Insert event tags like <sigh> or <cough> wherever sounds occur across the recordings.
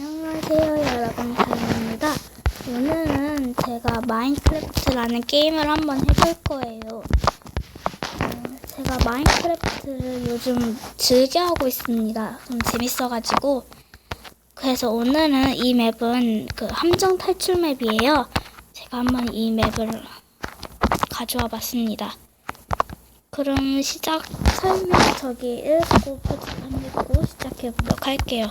안녕하세요 여러분. 다입니다. 오늘은 제가 마인크래프트라는 게임을 한번 해볼 거예요. 어, 제가 마인크래프트를 요즘 즐겨 하고 있습니다. 좀 재밌어가지고. 그래서 오늘은 이 맵은 그 함정 탈출 맵이에요. 제가 한번 이 맵을 가져와 봤습니다. 그럼 시작. 설명 저기 읽고 표지판 읽고 시작해 보도록 할게요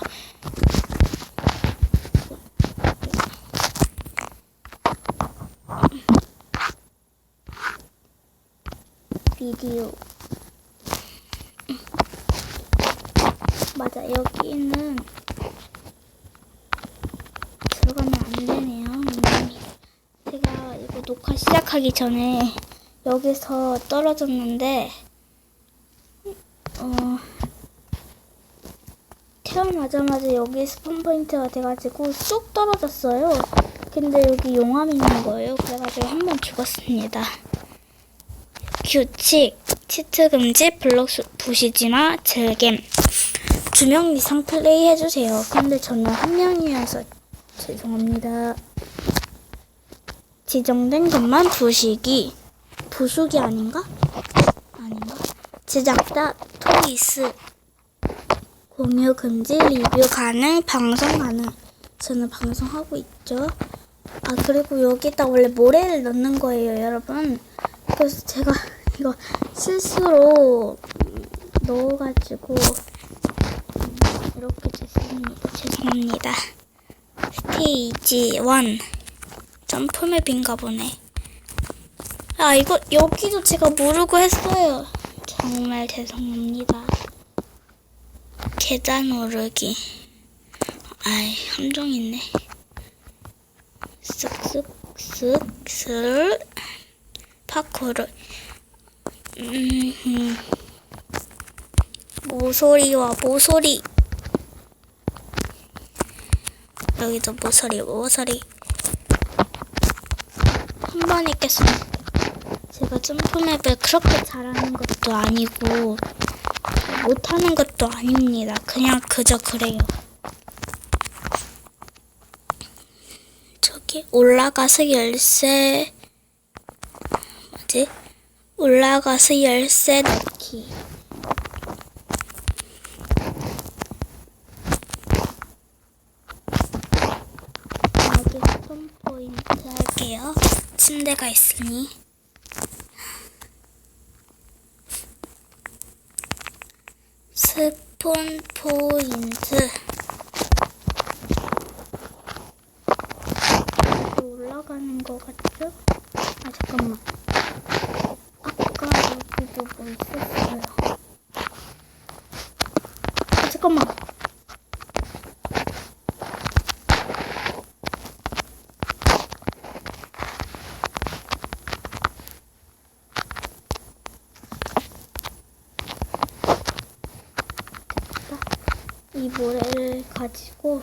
비디오. 맞아, 여기는 들어가면 안 되네요. 음. 제가 이거 녹화 시작하기 전에 여기서 떨어졌는데, 어, 태어나자마자 여기 스폰 포인트가 돼가지고 쑥 떨어졌어요. 근데 여기 용암이 있는 거예요. 그래가지고 한 번 죽었습니다. 규칙, 치트 금지, 블록 수- 부시지마, 즐겜. 두 명 이상 플레이 해주세요. 근데 저는 한 명이어서 죄송합니다. 지정된 것만 부시기. 부수기 아닌가? 아닌가? 제작자 토이스. 공유 금지, 리뷰 가능, 방송 가능. 저는 방송하고 있죠. 아, 그리고 여기다 원래 모래를 넣는 거예요, 여러분. 그래서 제가 이거 음, 넣어가지고 음, 이렇게 됐습니다. 죄송합니다. 스테이지 1 점프맵인가 보네. 아 이거 여기도 제가 모르고 했어요. 정말 죄송합니다. 계단 오르기. 아이 함정 있네. 쓱쓱쓱쓱 파쿠르. 모서리와 모서리. 여기도 모서리, 모서리. 한번 읽겠습니다. 제가 점프맵을 그렇게 잘하는 것도 아니고, 못하는 것도 아닙니다. 그냥 그저 그래요. 저기 올라가서 열쇠, 뭐지? 올라가서 열쇠 넣기. 여기 스폰 포인트 할게요. 침대가 있으니. 스폰 포인트. 올라가는 거 같죠? 아, 잠깐만. 있었어요. 아, 잠깐만. 이 모래를 가지고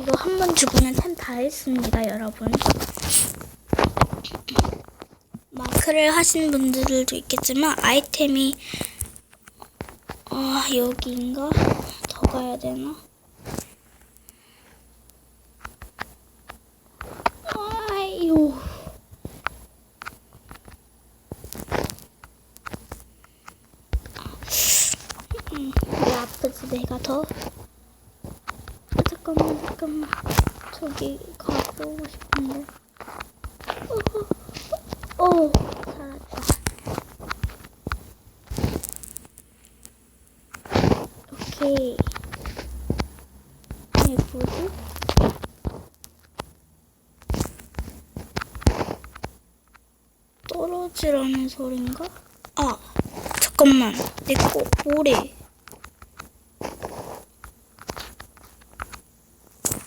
이거 한번 죽으면 템다 했습니다, 여러분. 마크를 하신 분들도 있겠지만 아이템이 아 여기인가 더 가야 되나? 아유. 음, 왜 아프지 내가 더? 아, 잠깐만 잠깐만 저기 가보고 싶은데. 어, 어, 살았다. 오케이. 이게 뭐지? 떨어지라는 소린가? 아, 잠깐만. 내거 모래.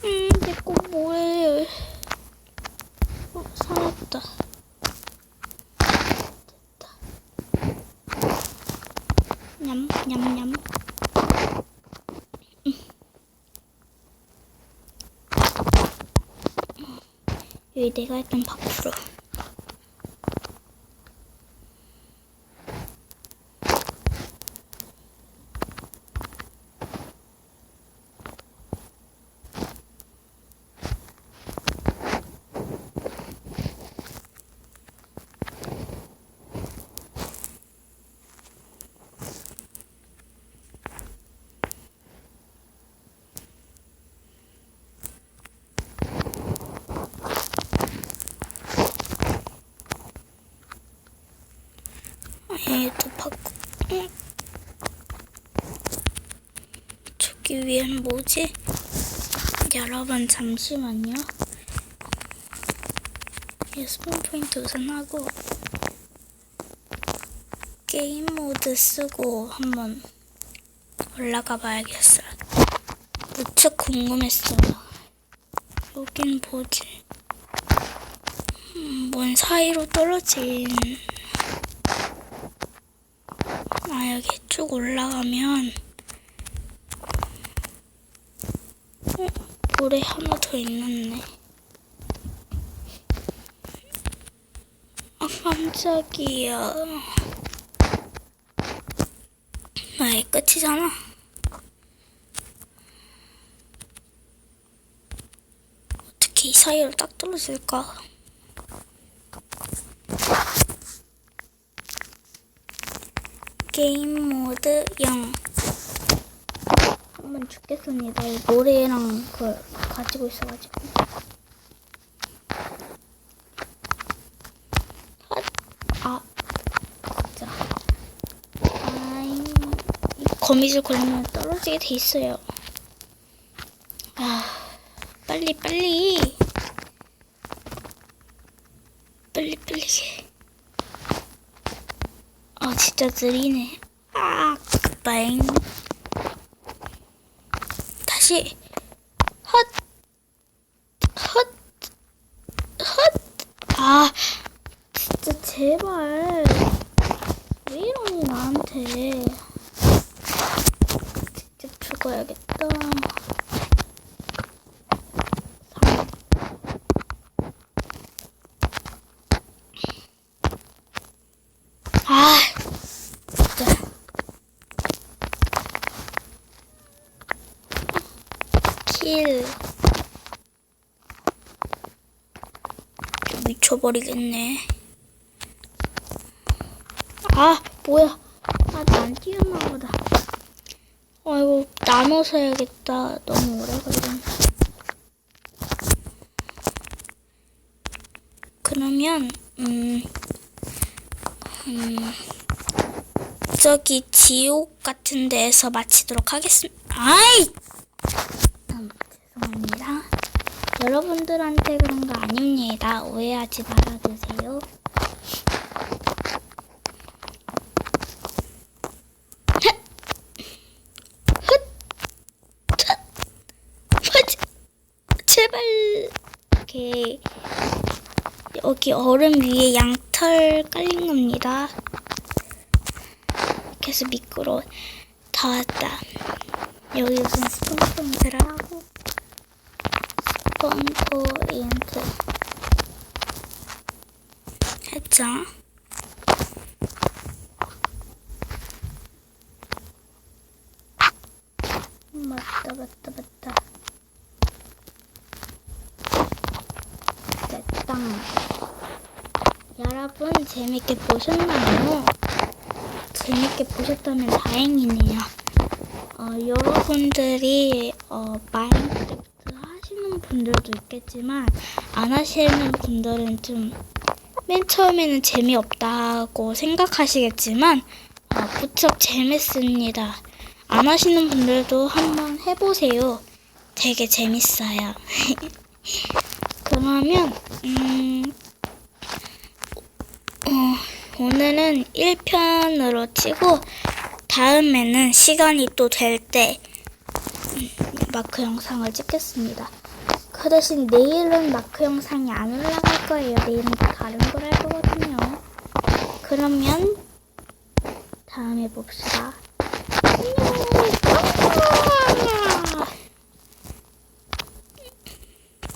음, 내거 모래. 어, 살았다. 됐다. 냠, 냠냠. 음. 여기 내가 했던 밥풀어. 하기 위한 뭐지? 여러분 잠시만요. 이 스폰 포인트 우선 하고 게임 모드 쓰고 한번 올라가 봐야겠어요. 무척 궁금했어요. 여긴 뭐지? 음, 뭔 사이로 떨어진 아 여기 쭉 올라가면 어? 모래 하나 더 있는데. 아 깜짝이야. 아이 끝이잖아. 어떻게 이 사이로 딱 떨어질까? 게임 모드 0 한번 죽겠습니다. 이 모래랑 그걸 가지고 있어가지고. 아, 아, 진짜. 아이, 이 거미줄 걸리면 떨어지게 돼 있어요. 아, 빨리, 빨리. 빨리, 빨리. 아, 진짜 느리네. 아, 빠잉. 다시 헛, 헛, 헛. 아, 진짜 제발 왜 이러니 나한테 직접 죽어야겠다. 아, 진짜. 킬. 미쳐버리겠네. 아, 뭐야. 아, 난 뛰었나 보다. 아이고, 나눠서 해야겠다. 너무 오래 걸렸네. 그러면, 음, 음, 저기 지옥 같은 데에서 마치도록 하겠습니다. 아이! 음, 죄송합니다. 여러분들한테 그런 거 아닙니다. 오해하지 말아주세요. 제발 이렇게 여기 얼음 위에 양털 깔린 겁니다. 해서 미끄러 다 왔다. 여기 우선 스폰 포인트를 하고 스폰 포인트 했죠. 맞다 맞다 맞다 됐다 여러분 재밌게 보셨나요? 재밌게 보셨다면 다행이네요. 어, 여러분들이 어, 하시는 분들도 있겠지만 안 하시는 분들은 좀 맨 처음에는 재미없다고 생각하시겠지만 어, 무척 재밌습니다. 안 하시는 분들도 한번 해보세요. 되게 재밌어요. <laughs> 그러면 음, 어, 오늘은 1편으로 치고 다음에는 시간이 또 될 때 마크 영상을 찍겠습니다. 그 대신 내일은 마크 영상이 안 올라갈 거예요. 내일은 다른 걸 할 거거든요. 그러면 다음에 봅시다.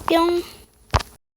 안녕. 뿅.